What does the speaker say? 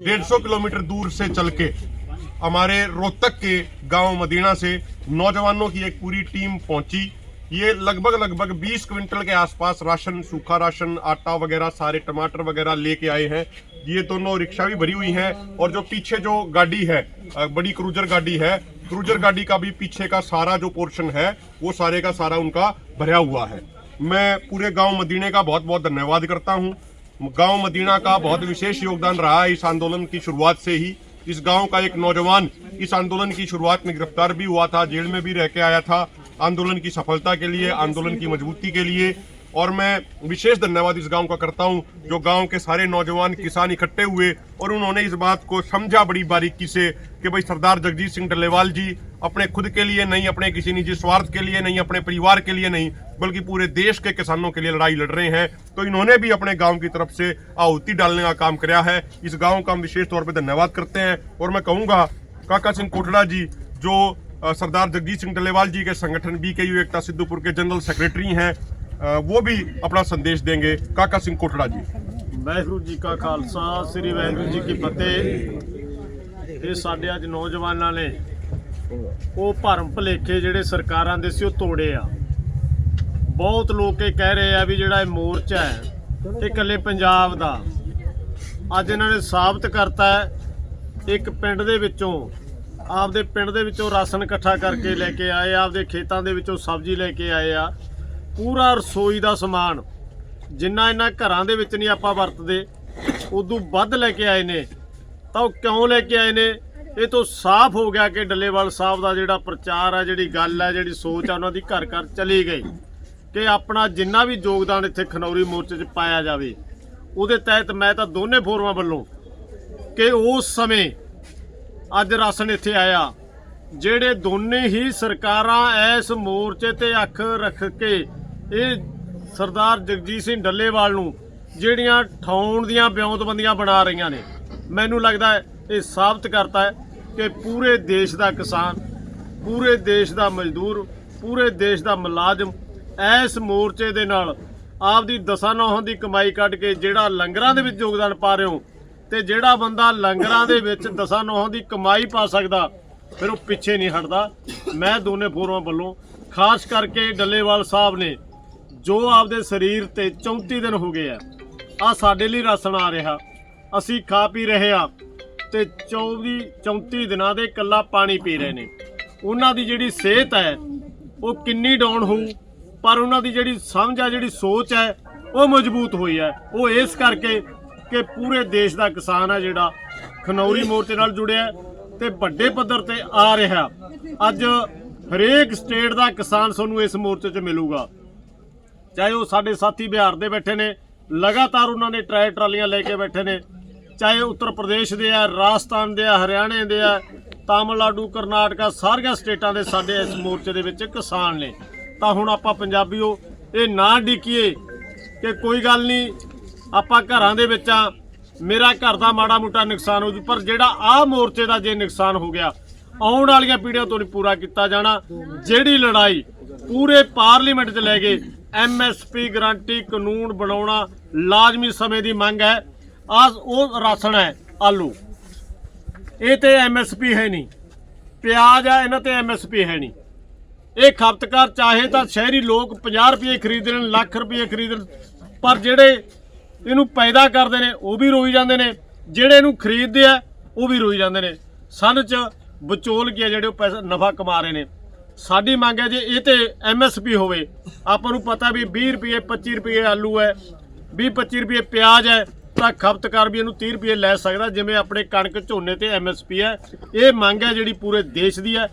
डेढ़ सौ किलोमीटर दूर से चल के हमारे रोहतक के गाँव मदीना से नौजवानों की एक पूरी टीम पहुँची। ये लगभग लगभग 20 क्विंटल के आसपास राशन, सूखा राशन, आटा वगैरह, सारे टमाटर वगैरह लेके आए हैं। ये दोनों रिक्शा भी भरी हुई हैं और जो पीछे जो गाड़ी है बड़ी क्रूजर गाड़ी है, क्रूजर गाड़ी का भी पीछे का सारा जो पोर्शन है, वो सारे का सारा उनका भरा हुआ है। मैं पूरे गाँव मदीने का बहुत बहुत धन्यवाद करता हूँ। गाँव मदीना का बहुत विशेष योगदान रहा इस आंदोलन की शुरुआत से ही। इस गाँव का एक नौजवान इस आंदोलन की शुरुआत में गिरफ़्तार भी हुआ था, जेल में भी रह के आया था। आंदोलन की सफलता के लिए, आंदोलन की मजबूती के लिए और मैं विशेष धन्यवाद इस गाँव का करता हूँ, जो गाँव के सारे नौजवान, किसान इकट्ठे हुए और उन्होंने इस बात को समझा बड़ी बारीकी से कि भाई सरदार जगजीत सिंह डल्लेवाल जी अपने खुद के लिए नहीं, अपने किसी निजी स्वार्थ के लिए नहीं, अपने परिवार के लिए नहीं, बल्कि पूरे देश के किसानों के लिए लड़ाई लड़ रहे हैं। तो इन्होंने भी अपने गाँव की तरफ़ से आहुति डालने का काम किया है। इस गाँव का हम विशेष तौर पर धन्यवाद करते हैं और मैं कहूँगा, काका सिंह कोटड़ा जी, जो सरदार जगजीत सिंह डल्लेवाल जी के संगठन बी के यू एकता सिद्धूपुर के जनरल सेक्रेटरी हैं वो भी अपना संदेश देंगे काका सिंह कोटड़ा जी ਵਾਹਿਗੁਰੂ ਜੀ ਕਾ ਖਾਲਸਾ ਸ੍ਰੀ ਵਾਹਿਗੁਰੂ ਜੀ ਕੀ ਫਤਿਹ ਇਹ ਸਾਡੇ ਅੱਜ ਨੌਜਵਾਨਾਂ ਨੇ ਉਹ ਭਰਮ ਭਲੇਖੇ ਜਿਹੜੇ ਸਰਕਾਰਾਂ ਦੇ ਸੀ ਉਹ ਤੋੜੇ ਆ ਬਹੁਤ ਲੋਕ ਇਹ ਕਹਿ ਰਹੇ ਆ ਵੀ ਜਿਹੜਾ ਇਹ ਮੋਰਚਾ ਹੈ ਇਹ ਇਕੱਲੇ ਪੰਜਾਬ ਦਾ ਅੱਜ ਇਹਨਾਂ ਨੇ ਸਾਬਤ ਕਰਤਾ ਹੈ ਇੱਕ ਪਿੰਡ ਦੇ ਵਿੱਚੋਂ ਆਪਦੇ ਪਿੰਡ ਦੇ ਵਿੱਚੋਂ ਰਾਸ਼ਨ ਇਕੱਠਾ ਕਰਕੇ ਲੈ ਕੇ ਆਏ ਆਪਦੇ ਖੇਤਾਂ ਦੇ ਵਿੱਚੋਂ ਸਬਜ਼ੀ ਲੈ ਕੇ ਆਏ ਆ ਪੂਰਾ ਰਸੋਈ ਦਾ ਸਮਾਨ, ਜਿੰਨਾ ਇਹਨਾਂ ਘਰਾਂ ਦੇ ਵਿੱਚ ਨਹੀਂ ਆਪਾਂ ਵਰਤਦੇ, ਉਦੋਂ ਵੱਧ ਲੈ ਕੇ ਆਏ ਨੇ। ਤਾਂ ਉਹ ਕਿਉਂ ਲੈ ਕੇ ਆਏ ਨੇ? ਇਹ ਤੋਂ ਸਾਫ਼ ਹੋ ਗਿਆ ਕਿ ਡੱਲੇਵਾਲ ਸਾਹਿਬ ਦਾ ਜਿਹੜਾ ਪ੍ਰਚਾਰ ਆ, ਜਿਹੜੀ ਗੱਲ ਆ, ਜਿਹੜੀ ਸੋਚ ਆ, ਉਹਨਾਂ ਦੀ ਘਰ ਘਰ ਚਲੀ ਗਈ। ਕਿ ਆਪਣਾ ਜਿੰਨਾ ਵੀ ਯੋਗਦਾਨ ਇੱਥੇ ਖਨੌਰੀ ਮੋਰਚੇ 'ਚ ਪਾਇਆ ਜਾਵੇ, ਉਹਦੇ ਤਹਿਤ ਮੈਂ ਤਾਂ ਦੋਨੇ ਫੋਰਮਾਂ ਵੱਲੋਂ ਕਿ ਉਸ ਸਮੇਂ ਅੱਜ ਰਾਸ਼ਨ ਇੱਥੇ ਆਇਆ, ਜਿਹੜੇ ਦੋਨੇ ਹੀ ਸਰਕਾਰਾਂ ਇਸ ਮੋਰਚੇ ਤੇ ਅੱਖ ਰੱਖ ਕੇ ਇਹ ਸਰਦਾਰ ਜਗਜੀਤ ਸਿੰਘ ਡੱਲੇਵਾਲ ਨੂੰ ਜਿਹੜੀਆਂ ਠਾਉਣ ਦੀਆਂ ਬਿਉਂਤਬੰਦੀਆਂ ਬਣਾ ਰਹੀਆਂ ਨੇ, ਮੈਨੂੰ ਲੱਗਦਾ ਹੈ ਇਹ ਸਾਬਤ ਕਰਤਾ ਹੈ ਕਿ ਪੂਰੇ ਦੇਸ਼ ਦਾ ਕਿਸਾਨ, ਪੂਰੇ ਦੇਸ਼ ਦਾ ਮਜ਼ਦੂਰ, ਪੂਰੇ ਦੇਸ਼ ਦਾ ਮੁਲਾਜ਼ਮ ਇਸ ਮੋਰਚੇ ਦੇ ਨਾਲ ਆਪਦੀ ਦਸਾਂ ਨੌਹਾਂ ਦੀ ਕਮਾਈ ਕੱਢ ਕੇ ਜਿਹੜਾ ਲੰਗਰਾਂ ਦੇ ਵਿੱਚ ਯੋਗਦਾਨ ਪਾ ਰਹੇ ਹੋ ਤੇ ਜਿਹੜਾ ਬੰਦਾ ਲੰਗਰਾਂ ਦੇ ਵਿੱਚ ਦਸਾਂ ਨੌਹਾਂ ਦੀ ਕਮਾਈ ਪਾ ਸਕਦਾ, ਫਿਰ ਉਹ ਪਿੱਛੇ ਨਹੀਂ ਹਟਦਾ। ਮੈਂ ਦੋਨੇ ਫੋਰਮਾਂ ਵੱਲੋਂ, ਖਾਸ ਕਰਕੇ ਡੱਲੇਵਾਲ ਸਾਹਿਬ ਨੇ ਜੋ ਆਪਦੇ ਸਰੀਰ ਤੇ 34 ਦਿਨ ਹੋ ਗਏ ਆ ਆ ਸਾਡੇ ਲਈ ਰਾਸ਼ਨ ਆ ਰਿਹਾ। ਅਸੀਂ ਖਾ ਪੀ ਰਹੇ ਆ ਤੇ 24 34 ਦਿਨਾਂ ਦੇ ਕੱਲਾ ਪਾਣੀ ਪੀ ਰਹੇ ਨੇ। ਉਹਨਾਂ ਦੀ ਜਿਹੜੀ ਸਿਹਤ ਹੈ, ਉਹ ਕਿੰਨੀ ਡਾਊਨ ਹੋਊ, ਪਰ ਉਹਨਾਂ ਦੀ ਜਿਹੜੀ ਸਮਝ ਆ, ਜਿਹੜੀ ਸੋਚ ਹੈ, ਉਹ ਮਜ਼ਬੂਤ ਹੋਈ ਹੈ। ਉਹ ਇਸ ਕਰਕੇ ਕਿ ਪੂਰੇ ਦੇਸ਼ ਦਾ ਕਿਸਾਨ ਹੈ ਜਿਹੜਾ ਖਨੌਰੀ ਮੋਰਚੇ ਨਾਲ ਜੁੜਿਆ ਹੈ ਤੇ ਵੱਡੇ ਪੱਧਰ ਤੇ ਆ ਰਿਹਾ। ਅੱਜ ਹਰੇਕ ਸਟੇਟ ਦਾ ਕਿਸਾਨ ਤੁਹਾਨੂੰ ਇਸ ਮੋਰਚੇ 'ਚ ਮਿਲੂਗਾ। ਚਾਹੇ ਉਹ ਸਾਡੇ ਸਾਥੀ ਬਿਹਾਰ ਦੇ ਬੈਠੇ ਨੇ, ਲਗਾਤਾਰ ਉਹਨਾਂ ਨੇ ਟਰਾਏ ਟਰਾਲੀਆਂ ਲੈ ਕੇ ਬੈਠੇ ਨੇ, ਚਾਹੇ ਉੱਤਰ ਪ੍ਰਦੇਸ਼ ਦੇ ਆ, ਰਾਜਸਥਾਨ ਦੇ ਆ, ਹਰਿਆਣੇ ਦੇ ਆ, ਤਾਮਿਲਨਾਡੂ, ਕਰਨਾਟਕਾ, ਸਾਰੀਆਂ ਸਟੇਟਾਂ ਦੇ ਸਾਡੇ ਇਸ ਮੋਰਚੇ ਦੇ ਵਿੱਚ ਕਿਸਾਨ ਨੇ। ਤਾਂ ਹੁਣ ਆਪਾਂ ਪੰਜਾਬੀਓ, ਇਹ ਨਾ ਡਿੱਕੀਏ ਕਿ ਕੋਈ ਗੱਲ ਨਹੀਂ, ਆਪਾਂ ਘਰਾਂ ਦੇ ਵਿੱਚ ਆ, ਮੇਰਾ ਘਰ ਦਾ ਮਾੜਾ ਮੋਟਾ ਨੁਕਸਾਨ ਹੋ ਜੂ, ਪਰ ਜਿਹੜਾ ਆਹ ਮੋਰਚੇ ਦਾ ਜੇ ਨੁਕਸਾਨ ਹੋ ਗਿਆ, ਆਉਣ ਵਾਲੀਆਂ ਪੀੜ੍ਹੀਆਂ ਤੋਂ ਨਹੀਂ ਪੂਰਾ ਕੀਤਾ ਜਾਣਾ। ਜਿਹੜੀ ਲੜਾਈ ਪੂਰੇ ਪਾਰਲੀਮੈਂਟ 'ਚ ਲੈ ਗਏ ਐਮਐਸਪੀ ਗਰੰਟੀ ਕਾਨੂੰਨ ਬਣਾਉਣਾ ਲਾਜ਼ਮੀ ਸਮੇਂ ਦੀ ਮੰਗ ਹੈ। ਆਸ ਉਹ ਰਾਸ਼ਨ ਹੈ, ਆਲੂ। ਇਹ ਤੇ ਐਮਐਸਪੀ ਹੈ ਨਹੀਂ। ਪਿਆਜ਼ ਹੈ, ਇਹਨਾਂ ਤੇ ਐਮਐਸਪੀ ਹੈ ਨਹੀਂ। ਇਹ ਖਪਤਕਾਰ ਚਾਹੇ ਤਾਂ ਸ਼ਹਿਰੀ ਲੋਕ 50 ਰੁਪਏ ਖਰੀਦ ਲੈਣ ਲੱਖ ਰੁਪਏ ਖਰੀਦ ਪਰ ਜਿਹੜੇ ਇਹਨੂੰ ਪੈਦਾ ਕਰਦੇ ਨੇ, ਉਹ ਵੀ ਰੋਈ ਜਾਂਦੇ ਨੇ। ਜਿਹੜੇ ਇਹਨੂੰ ਖਰੀਦਦੇ ਆ, ਉਹ ਵੀ ਰੋਈ ਜਾਂਦੇ ਨੇ। ਸਨ ਚ ਵਿਚੋਲ ਕੀ ਆ ਜਿਹੜੇ ਉਹ ਪੈਸਾ, ਨਫਾ ਕਮਾ ਰਹੇ ਨੇ। ਸਾਡੀ ਮੰਗ ਹੈ ਜੇ ਇਹ ਤੇ ਐਮਐਸਪੀ ਹੋਵੇ, ਆਪਾਂ ਨੂੰ ਪਤਾ ਵੀ 20 ਰੁਪਏ 25 ਰੁਪਏ ਆਲੂ ਹੈ 20 25 ਰੁਪਏ ਪਿਆਜ਼ ਹੈ, ਤਾਂ ਖਪਤਕਾਰ ਵੀ ਇਹਨੂੰ 30 ਰੁਪਏ ਲੈ ਸਕਦਾ, ਜਿਵੇਂ ਆਪਣੇ ਕਣਕ ਝੋਨੇ ਤੇ ਐਮਐਸਪੀ ਹੈ। ਇਹ ਮੰਗ ਹੈ ਜਿਹੜੀ ਪੂਰੇ ਦੇਸ਼ ਦੀ ਹੈ।